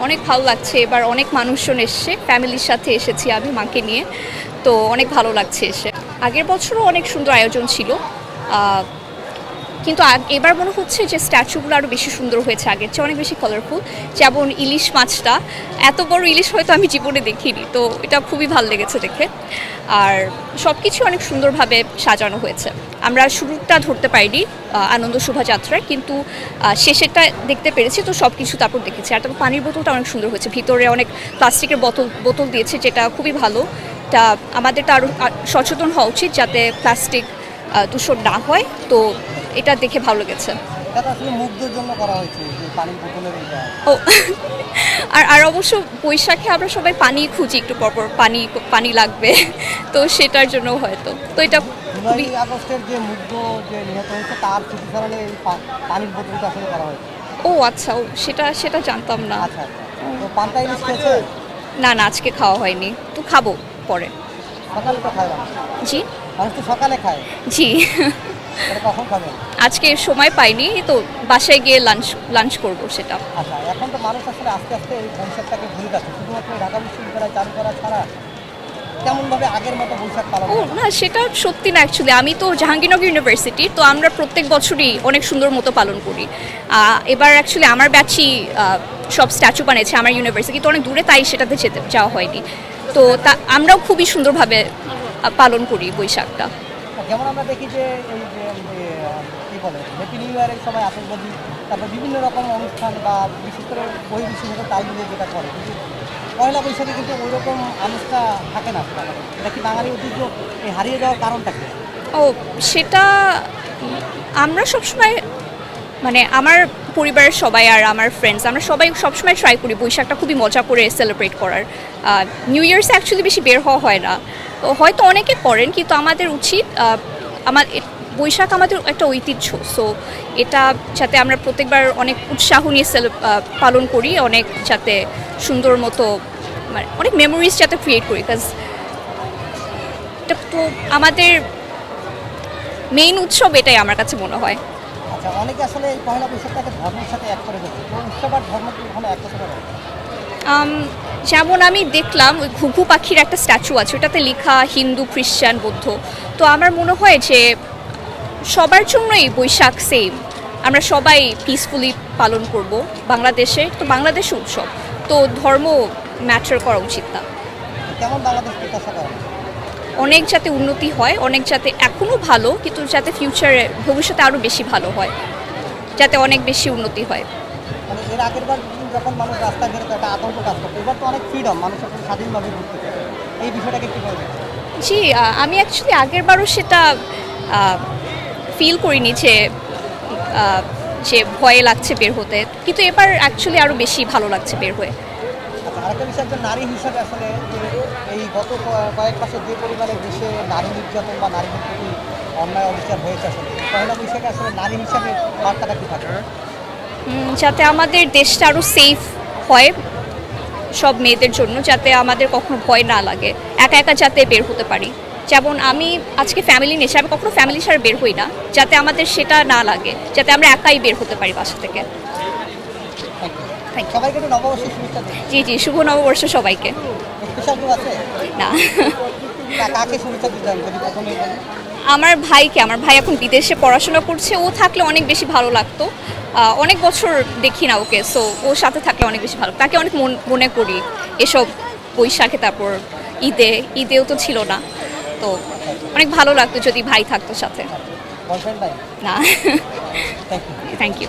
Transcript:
অনেক ভালো লাগছে। এবার অনেক মানুষজন এসছে, ফ্যামিলির সাথে এসেছি আমি, মাকে নিয়ে। তো অনেক ভালো লাগছে এসে। আগের বছরও অনেক সুন্দর আয়োজন ছিল। কিন্তু এবার মনে হচ্ছে যে স্ট্যাচুগুলো আরও বেশি সুন্দর হয়েছে আগের চেয়ে অনেক বেশি কালারফুল যেমন ইলিশ মাছটা। এত বড় ইলিশ হয়তো আমি জীবনে দেখিনি, তো এটা খুবই ভালো লেগেছে দেখে। আর সব কিছু অনেক সুন্দরভাবে সাজানো হয়েছে। আমরা শুরুটা ধরতে পারিনি আনন্দ শোভাযাত্রার কিন্তু শেষেরটা দেখতে পেরেছি, তো সব কিছু তারপর দেখেছি। আর তারপর পানির বোতলটা অনেক সুন্দর হয়েছে। ভিতরে অনেক প্লাস্টিকের বোতল বোতল দিয়েছে, যেটা খুবই ভালো। তা আমাদেরটা আরও সচেতন হওয়া উচিত যাতে প্লাস্টিক দূষণ না হয়। তো এটা দেখে ভালো লেগেছে। ও আর আর অবশ্য বৈশাখে আমরা সবাই পানি খুঁজি একটু পরপর পানি পানি লাগবে তো সেটার জন্য হয়তো। তো এটা আগস্টের যে মুগ্ধ যে নিহত হয়েছে তার স্মৃতিচারণে এই পানির বোতলটা আসলে করা হয়েছে। ও আচ্ছা ও সেটা সেটা জানতাম না। আচ্ছা আচ্ছা। তো পান্তা ইলিশ খেয়েছে? না না আজকে খাওয়া হয়নি। তো খাব পরে। সকালে তো খায় জি? মানুষ তো সকালে খায়। জি। আজকে সময় পাইনি তো বাসায় গিয়ে লাঞ্চ লাঞ্চ করব সেটা। আচ্ছা এখন তো মানুষ আসলে আস্তে আস্তে এই কনসেপ্টটাকে ভুলে যাচ্ছে। শুধুমাত্র ঢাকা বিশ্ববিদ্যালয় চালু করা ছাড়া ও না সেটা সত্যি না অ্যাকচুয়ালি আমি তো জাহাঙ্গীরনগর ইউনিভার্সিটি তো আমরা প্রত্যেক বছরই অনেক সুন্দর মতো পালন করি। এবার অ্যাকচুয়ালি আমার ব্যাচই সব স্ট্যাচু বানিয়েছে আমার ইউনিভার্সিটি তো অনেক দূরে তাই সেটাতে যেতে যাওয়া হয়নি। তো তা আমরাও খুবই সুন্দরভাবে পালন করি বৈশাখটা। যেমন আমরা দেখি যে এই যে কী বলে হ্যাপি নিউ ইয়ারের সবাই আতঙ্কবাদী তারপর বিভিন্ন রকম অনুষ্ঠান বা বিশেষ করে বহির্বিশ্বের সাথে তাল মিলিয়ে যেটা করে, কিন্তু পয়লা বৈশাখে কিন্তু ওই রকম আনুষ্ঠা থাকে না। এটা কি বাঙালি ঐতিহ্য এই হারিয়ে যাওয়ার কারণটা কি ও, সেটা আমরা সবসময় মানে আমার পরিবারের সবাই আর আমার ফ্রেন্ডস আমরা সবাই সবসময় ট্রাই করি বৈশাখটা খুবই মজা করে সেলিব্রেট করার। নিউ ইয়ার্সে অ্যাকচুয়ালি বেশি বের হওয়া হয় না। তো হয়তো অনেকে করেন, কিন্তু আমাদের উচিত আমার বৈশাখ আমাদের একটা ঐতিহ্য। সো এটা যাতে আমরা প্রত্যেকবার অনেক উৎসাহ নিয়ে পালন করি, অনেক যাতে সুন্দর মতো মানে অনেক মেমোরিজ যাতে ক্রিয়েট করি। বিকজ এটা তো আমাদের মেইন উৎসব এটাই আমার কাছে মনে হয়। আচ্ছা অনেকে আসলে এই পয়লা বৈশাখটাকে ধর্মের সাথে এক করে দেখে উৎসব আর ধর্ম এক যেমন আমি দেখলাম ওই ঘুঘু পাখির একটা স্ট্যাচু আছে ওটাতে লেখা হিন্দু খ্রিস্টান বৌদ্ধ। তো আমার মনে হয় যে সবার জন্যই বৈশাখ সেম আমরা সবাই পিসফুলি পালন করব বাংলাদেশে তো বাংলাদেশ উৎসব। তো ধর্ম ম্যাটার করা উচিত না। কেমন বাংলাদেশ অনেক যাতে উন্নতি হয় অনেক যাতে এখনও ভালো কিন্তু যাতে ফিউচারে ভবিষ্যতে আরও বেশি ভালো হয় যাতে অনেক বেশি উন্নতি হয়। মানে এর আগের বার যখন মানুষ রাস্তা বেরোতো একটা আতঙ্ক কাজ করতো। এবার তো অনেক ফ্রিডম মানুষ এখন স্বাধীনভাবে ঘুরতে এই বিষয়টাকে কি বলবেন। জি আমি অ্যাকচুয়ালি আগের বারও সেটা ফিল করিনি যে যে ভয়ে লাগছে বের হতে। কিন্তু এবার অ্যাকচুয়ালি আরও বেশি ভালো লাগছে বের হয়ে। আরেকটা বিষয় একজন নারী হিসাবে আসলে এই গত কয়েক মাসে যে পরিমাণে দেশে নারী নির্যাতন বা নারীদের প্রতি অন্যায় অবিচার হয়েছে আসলে পয়লা বৈশাখে আসলে নারী হিসাবে বার্তাটা কি থাকে? যাতে আমাদের দেশটা আরও সেফ হয় সব মেয়েদের জন্য যাতে আমাদের কখনো ভয় না লাগে একা একা যাতে বের হতে পারি। যেমন আমি আজকে ফ্যামিলি নিয়েছি আমি কখনো ফ্যামিলি ছাড়া বের হই না যাতে আমাদের সেটা না লাগে যাতে আমরা একাই বের হতে পারি বাসা থেকে। থ্যাংক ইউ জি জি শুভ নববর্ষ সবাইকে। না। আমার ভাইকে আমার ভাই এখন বিদেশে পড়াশোনা করছে। ও থাকলে অনেক বেশি ভালো লাগতো। অনেক বছর দেখি না ওকে সো ওর সাথে থাকলে অনেক বেশি ভালো। তাকে অনেক মন মনে করি এসব বৈশাখে তারপর ঈদে ঈদেও তো ছিল না। তো অনেক ভালো লাগতো যদি ভাই থাকতো সাথে। না। Thank you